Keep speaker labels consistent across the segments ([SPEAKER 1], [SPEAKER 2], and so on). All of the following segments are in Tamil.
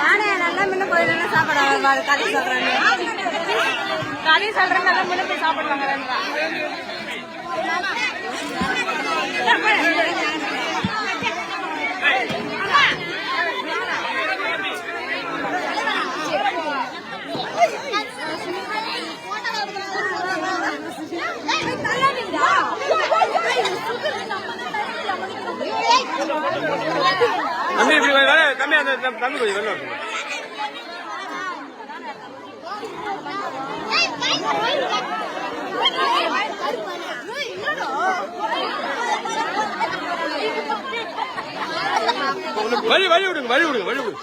[SPEAKER 1] நானே நல்லா முன்ன போய் நல்லா சாப்பாடு கதை சொல்றேன் கதை சொல்றேன் நல்லா முன்ன போய் சாப்பிடுவாங்க
[SPEAKER 2] தம்பி இப்படி தம்பி அந்த தம்பி கொஞ்சம் வெளில. வழி வழி விடுங்க வழி விடுங்க வழி விடுங்க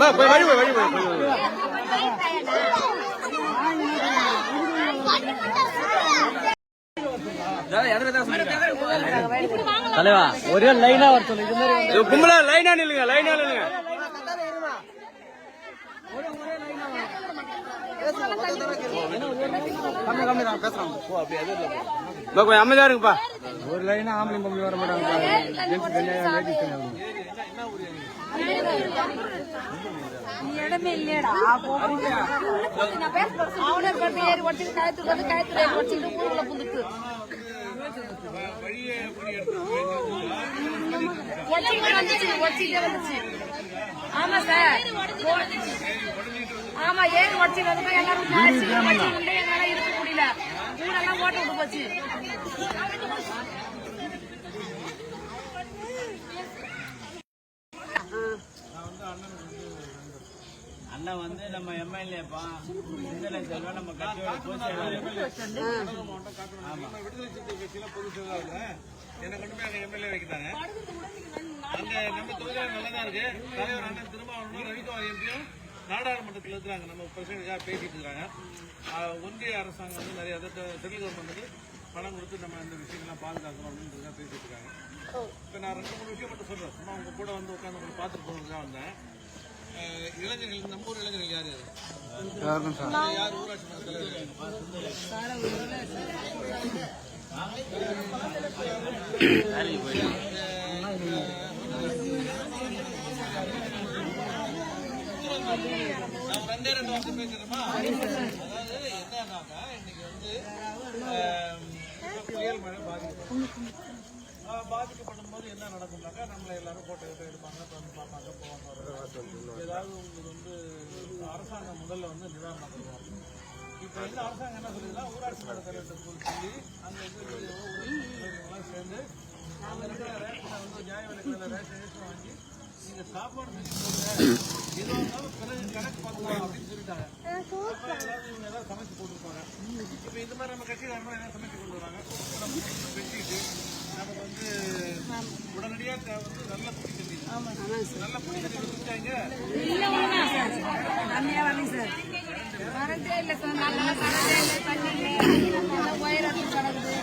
[SPEAKER 2] வழி போய் வழி போய் வழி போய்
[SPEAKER 3] தலைவா ஒரே லைனா வர சொல்லு. இது மாதிரி
[SPEAKER 2] இது கும்பலா லைனா நில்லுங்க லைனா நில்லுங்க. அமைதியா இருங்கப்பா.
[SPEAKER 3] ஒரு லைனா ஆம்பளை பொம்பளை வர மாட்டாங்க ஜென்ஸ் தனியா லேடிஸ் தனியா
[SPEAKER 1] இடமே இல்லையடா. நான் பேசுறேன் அவனே பார்த்து ஏறி உடச்சிட்டு கயத்துக்கு வந்து கயத்துல ஏறி உடச்சிட்டு ஊருக்குள்ள புந்துட்டு உடச்சிட்டு வந்துச்சு உடச்சிட்டே வந்துச்சு. ஆமா சார். ஆமா ஏறி உடச்சிட்டு வந்து எல்லாரும் உடச்சிட்டு உண்டு என்னால இருக்க முடியல. ஊரெல்லாம் ஓட்ட விட்டு போச்சு.
[SPEAKER 3] அண்ணன் வந்து நம்ம எம்எல்ஏப்பா சிந்தனை செல்வம் நம்ம கட்சியோட பொதுச் செயலாளர்
[SPEAKER 4] விடுதலை சிறுத்தை கட்சியில பொதுச் செயலாளர் என்னை கொண்டு போய் அங்க எம்எல்ஏ வைக்கிறாங்க அங்க நம்ம தொகுதியில நல்லதா இருக்கு. தலைவர் அண்ணன் திருமாவளவனும் ரவிக்குமார் எம்பியும் நாடாளுமன்றத்தில் இருக்கிறாங்க. நம்ம பிரசிடண்டாக பேசிட்டு இருக்காங்க. ஆஹ் ஒன்றிய அரசாங்கம் வந்து நிறைய அதாவது சென்ட்ரல் கவர்மெண்ட் பணம் கொடுத்து நம்ம இந்த விஷயங்கள்லாம் பாதுகாக்கணும் அப்படின்றத பேசிட்டு இருக்காங்க. இப்போ நான் ரெண்டு மூணு விஷயம் மட்டும் சொல்கிறேன் சும்மா உங்க கூட வந்து உட்காந்து உங்களை பார்த்துட்டு போகிறதுக்காக வந்தேன். இளைஞர்கள் நம்ம ஊர் இளைஞர்கள் யார் யார்? யார் ஊராட்சி மன்ற தலைவர்? ரெண்டே ரெண்டு வார்த்தை பேசுறேமா அதாவது என்னன்னாக்கா இன்னைக்கு வந்து புயல் மழை பாதிக்கப்படும் ஆஹ், பாதிக்கப்படும் போது என்ன நடக்கும்னாக்கா நம்மள எல்லாரும் போட்டோ கிட்ட எடுப்பாங்க வந்து பார்ப்பாங்க போவாங்க. ஏதாவது உங்களுக்கு வந்து அரசாங்கம் முதல்ல வந்து நிவாரணம் தருவாங்க. இப்ப வந்து அரசாங்கம் என்ன சொல்லுதுன்னா ஊராட்சி மன்ற தலைவர்கிட்ட சொல்லி அங்க இருக்கிற ஊராட்சி சேர்ந்து அங்க இருக்கிற ரேஷனை வந்து நியாய விலைக்கடையில ரேஷன் எடுத்து வாங்கி நீங்க சாப்பாடு செஞ்சு போடுங்க. எதுவாக இருந்தாலும் பிறகு கணக்கு பார்த்துக்கலாம் அப்படின்னு சொல்லிட்டாங்க. எல்லாரும் இவங்க ஏதாவது சமைச்சு போட்டுருப்பாங்க இப்ப இந்த மாதிரி நம்ம கட்சியில் என்ன சமைச்சு கொண்டு வராங்க. நம்ம வெட்டிட்டு நமக்கு வந்து உடனடியா தேவை வந்து நல்ல குடி தண்ணி நல்ல குடி தண்ணி வச்சுட்டாங்க
[SPEAKER 1] இல்ல சார். வரதே இல்ல நல்லா வரதே இல்ல தண்ணி இல்ல உயரத்து கிடக்குது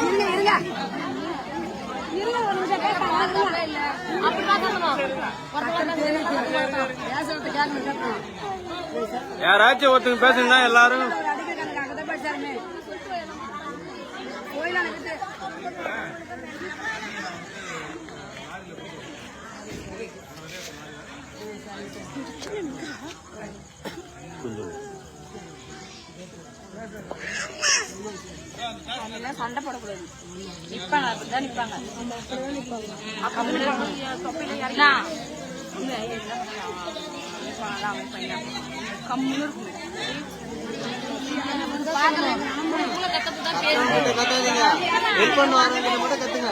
[SPEAKER 1] இருங்க இருங்க. இருங்க ஒரு நிமிஷம் கேட்கலாம் இல்ல. அப்படி பார்க்கணும் பேசுறது கேட்கணும் கேட்கணும்.
[SPEAKER 2] யாராச்சும் ஒருத்தங்க பேசுங்கன்னா எல்லாரும்
[SPEAKER 1] ஒரு அதிக கணக்கு அங்கதான் பேசாருமே கோயிலான விட்டு அதெல்லாம் சண்டை போடக்கூடாது நிப்பாங்க அப்படிதான் நிப்பாங்க கம்முன்னு இருக்கும் பாக்குறேன்
[SPEAKER 3] ஹெல்ப் பண்ணுவாங்க மட்டும் கத்துங்க.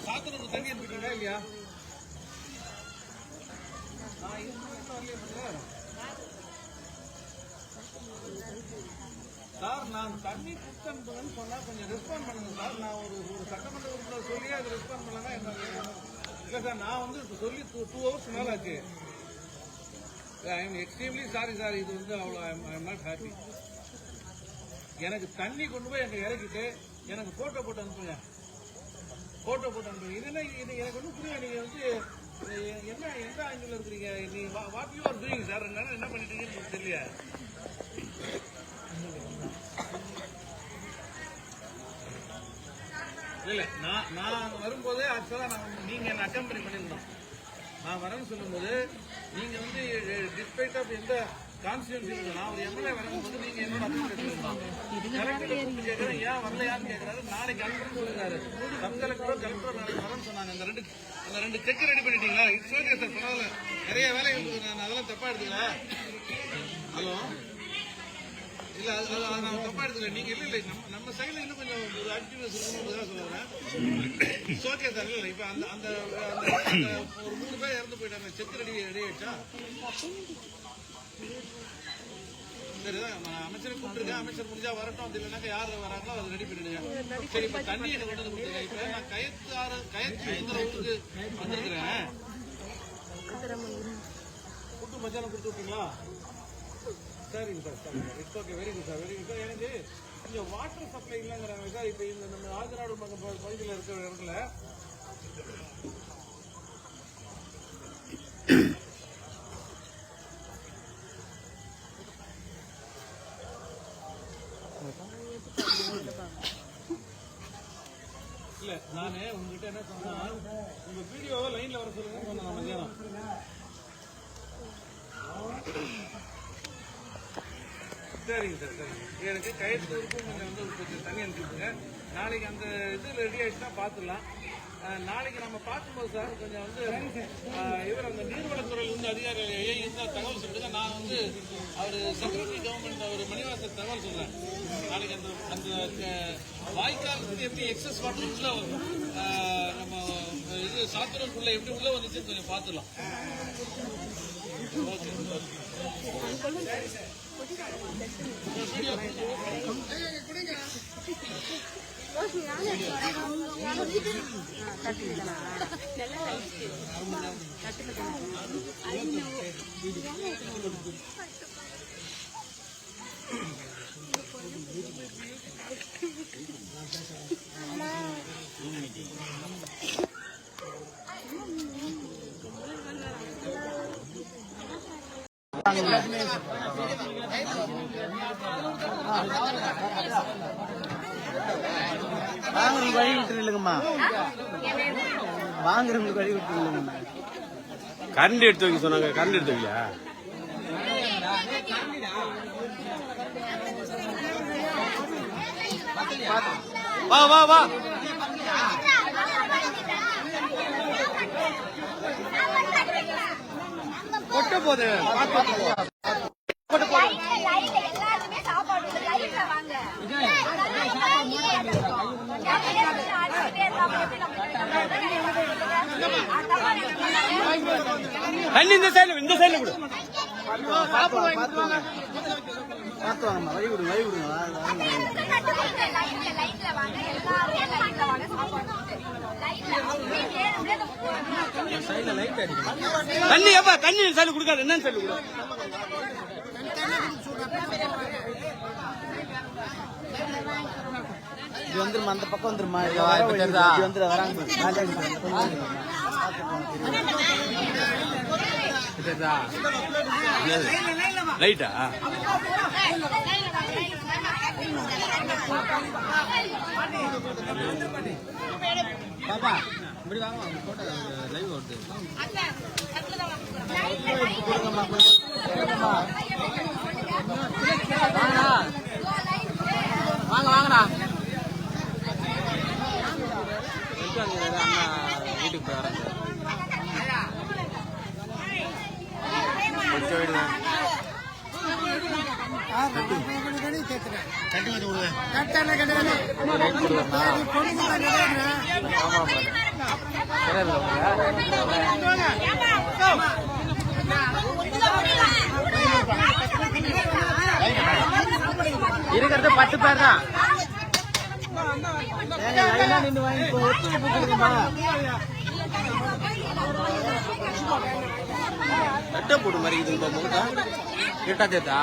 [SPEAKER 4] சாத்தனூர் தண்ணி எடுத்துட்டீங்களா இல்லையா? நான் இது மட்டும் வரலையே பாத்தீங்களா? சார் நான் தண்ணி குத்து அனுப்புங்கன்னு சொன்னா கொஞ்சம் ரெஸ்பாண்ட் பண்ணுங்க சார். நான் ஒரு ஒரு சட்டமன்ற உறுப்பினர் சொல்லி அது ரெஸ்பாண்ட் பண்ணலன்னா என்ன இல்லை சார் நான் வந்து இப்போ சொல்லி டூ டூ ஹவர்ஸ் மேலே ஆச்சு. I am extremely sorry sir இது வந்து அவ்வளோ ஐ எம் நாட் ஹாப்பி எனக்கு தண்ணி கொண்டு போய் எங்கள் இறக்கிட்டு எனக்கு போட்டோ போட்டு அனுப்புங்க. போட்டோ போட்டு அனுப்புங்க. இது என்ன இது எனக்கு ஒன்றும் புரியல. நீங்கள் வந்து என்ன எந்த ஆங்கிள் இருக்கிறீங்க? நீ what you are doing sir என்ன என்ன பண்ணிட்டு இருக்கீங்கன்னு தெரியல. இல்லை நான் நான் வரும்போது ஆக்சுவலாக நான் நீங்கள் என்ன அக்கம்பனி பண்ணியிருந்தோம். நான் வரேன்னு சொல்லும்போது நீங்கள் வந்து டிஸ்பைட் ஆஃப் எந்த கான்ஸ்டியூன்சி நான் ஒரு எம்எல்ஏ வரும்போது நீங்கள் என்னோட கேட்குறேன் கலெக்டர் கேட்கறேன் ஏன் வரலையான்னு நாளைக்கு கலெக்டர் சொல்லுறாரு சப் கலெக்டரோ கலெக்டரோ நாளைக்கு வரேன்னு சொன்னாங்க. அந்த ரெண்டு அந்த ரெண்டு செக் ரெடி பண்ணிட்டீங்களா? இட்ஸ் ஓகே சார் பரவாயில்ல. நிறைய வேலை நான் அதெல்லாம் தப்பாக எடுத்துக்கல ஹலோ? இல்ல அது அது- நான் தப்பா எடுத்துக்கல. நீங்க இல்ல இல்ல நம்ம நம்ம சைடுல இன்னும் கொஞ்சம் ஒரு ஆக்டிவ்னஸ் இருக்கணும்னு சொல்லுறேன் ஓகே சார் இல்ல இப்ப அந்த அந்த அந்த- அந்த ஒரு மூணு பேர் இறந்து போயிட்டாங்க. செக் ரெடி ரெடி ஆயிடுச்சா? சரி நான் அமைச்சரை கூப்பிட்டுருக்கேன். அமைச்சர் முடிஞ்சா வரட்டும். அப்படி இல்லைனாக்கா யார் வராங்களோ அதை ரெடி பண்ணிடுங்க. சரி இப்ப தண்ணி எனக்கு கொண்டு வந்து கொடுத்துருங்க. இப்ப நான் கயத்து ஆறு கயத்துங்கிற ஊருக்கு வந்திருக்கிறேன். கூட்டு மத்தியானம் கொடுத்து விட்டீங்களா? சரிங்க சார் சரிங்க sir. It's okay very good sir very good sir எனக்கு கொஞ்சம் வாட்டர் சப்ளை இல்லைங்கிறாங்க சார் இப்போ இந்த நம்ம ஆஜராடு பக்கம் பகுதியில் இருக்கிற இடத்துல இல்ல நானு உங்ககிட்ட என்ன சொன்னா உங்க வீடியோவை லைன்ல வர சொல்லுங்க சொன்னேன் நான் மத்தியானம் சரிங்க சார் சரிங்க. எனக்கு கயத்தூருக்கும் கொஞ்சம் வந்து கொஞ்சம் தண்ணி அனுப்பிச்சுங்க நாளைக்கு அந்த இது ரெடி ஆயிடுச்சுன்னா பார்த்துடலாம். நாளைக்கு நம்ம பார்க்கும்போது சார் கொஞ்சம் வந்து இவர் அந்த நீர்வளத்துறையில் இருந்து அதிகாரிகள் ஏன் இருந்தால் தகவல் சொல்லுங்க நான் வந்து அவர் செக்ரட்டரி கவர்மெண்ட் அவர் மணிவாசர் தகவல் சொல்றேன். நாளைக்கு அந்த அந்த வாய்க்காலுக்கு எப்படி எக்ஸஸ் வாட்டர் உள்ள நம்ம இது சாத்துறதுக்குள்ள எப்படி உள்ள வந்துச்சுன்னு கொஞ்சம் பார்த்துடலாம். Thank.
[SPEAKER 5] வாங்குறவங்களுக்கு வழி விட்டு இல்லைங்கம்மா வாங்குறவங்களுக்கு வழி விட்டு இல்லைங்கம்மா
[SPEAKER 2] கரண்ட் எடுத்து வைக்க சொன்னாங்க. கரண்ட் எடுத்து வைக்கலையா? வா வா வா. கொட்ட
[SPEAKER 6] வாங்க
[SPEAKER 2] தண்ணி இந்த சைடுல இந்த சைடுல கொடு
[SPEAKER 5] பார்த்து வாங்கம்மா வழி விடுங்க வழி விடுங்க வா- வாங்க.
[SPEAKER 6] லைட்ல வாங்க எல்லாருமே லைட்ல வாங்க சாப்பாடு லைட்ல
[SPEAKER 2] தண்ணி எப்பா? தண்ணி இந்த சைடுல கொடுக்காது. என்னன்னு சைடுல கொடு.
[SPEAKER 5] இது வந்துருமா? அந்த பக்கம் வந்துருமா? இது வந்துரு வராங்க.
[SPEAKER 2] லைட்டா?
[SPEAKER 5] பாப்பா இப்படி வாங்க போட்டோ லைவ் வருது. வாங்க வாங்கடா. வீட்டுக்கு போய் வரேன்
[SPEAKER 3] இருக்கிறது பத்து பேர் தான்.
[SPEAKER 5] நின்று வாங்கி இப்போ ஒத்துழைப்பு
[SPEAKER 2] இப்போ கிட்டா தேத்தா